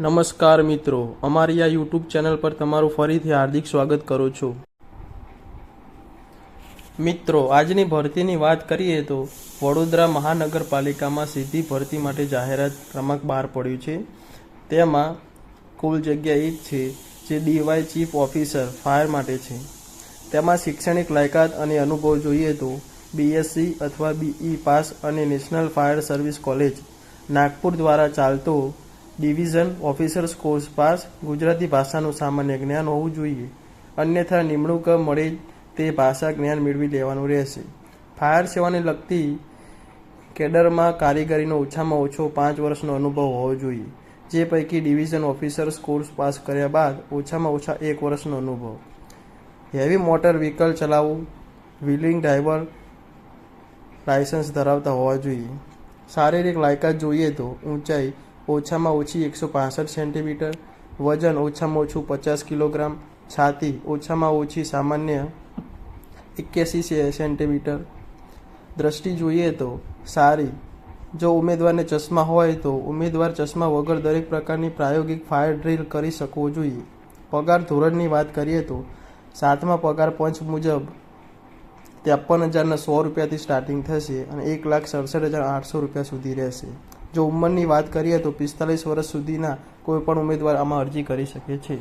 નમસ્કાર મિત્રો, અમારી આ યુટ્યુબ ચેનલ પર તમારું ફરીથી હાર્દિક સ્વાગત કરું છું. મિત્રો, આજની ભરતીની વાત કરીએ તો વડોદરા મહાનગરપાલિકામાં સીધી ભરતી માટે જાહેરાત ક્રમાંક બહાર પડ્યું છે. તેમાં કુલ જગ્યા એક છે જે ડીવાય ચીફ ઓફિસર ફાયર માટે છે. તેમાં શૈક્ષણિક લાયકાત અને અનુભવ જોઈએ તો બીએસસી અથવા બીઈ પાસ અને national fire service college Nagpur દ્વારા ચાલતો division officers course pass Gujarati ભાષાનું સામાન્ય જ્ઞાન હોવું જોઈએ. અન્યથા નિમણૂક મળે તે ભાષા જ્ઞાન મેળવી લેવાનું રહેશે. ફાયર સેવાને લગતી કેડરમાં કારીગરીનો ઓછામાં ઓછો પાંચ વર્ષનો અનુભવ હોવો જોઈએ. જે પૈકી ડિવિઝન ઓફિસર્સ કોર્સ પાસ કર્યા બાદ ઓછામાં ઓછા એક વર્ષનો અનુભવ. હેવી મોટર વ્હીકલ ચલાવવું, વ્હીલિંગ ડ્રાઈવર લાયસન્સ ધરાવતા હોવા જોઈએ. શારીરિક લાયકાત જોઈએ તો ઊંચાઈ ઓછામાં ઓછી એકસો પાસઠ સેન્ટીમીટર, વજન ઓછામાં ઓછું પચાસ કિલોગ્રામ, છાતી ઓછામાં ઓછી સામાન્ય એક્યાસી સેન્ટીમીટર. દ્રષ્ટિ જોઈએ તો સારી. જો ઉમેદવારને ચશ્મા હોય તો ઉમેદવાર ચશ્મા વગર દરેક પ્રકારની પ્રાયોગિક ફાયર ડ્રીલ કરી શકવો જોઈએ. પગાર ધોરણની વાત કરીએ તો સાતમા પગાર પંચ મુજબ ત્રેપન હજારના સો રૂપિયાથી સ્ટાર્ટિંગ થશે અને એક લાખ સડસઠ હજાર આઠસો રૂપિયા સુધી રહેશે. જો ઉંમરની વાત કરીએ તો પિસ્તાલીસ વર્ષ સુધીના કોઈપણ ઉમેદવાર આમાં અરજી કરી શકે છે.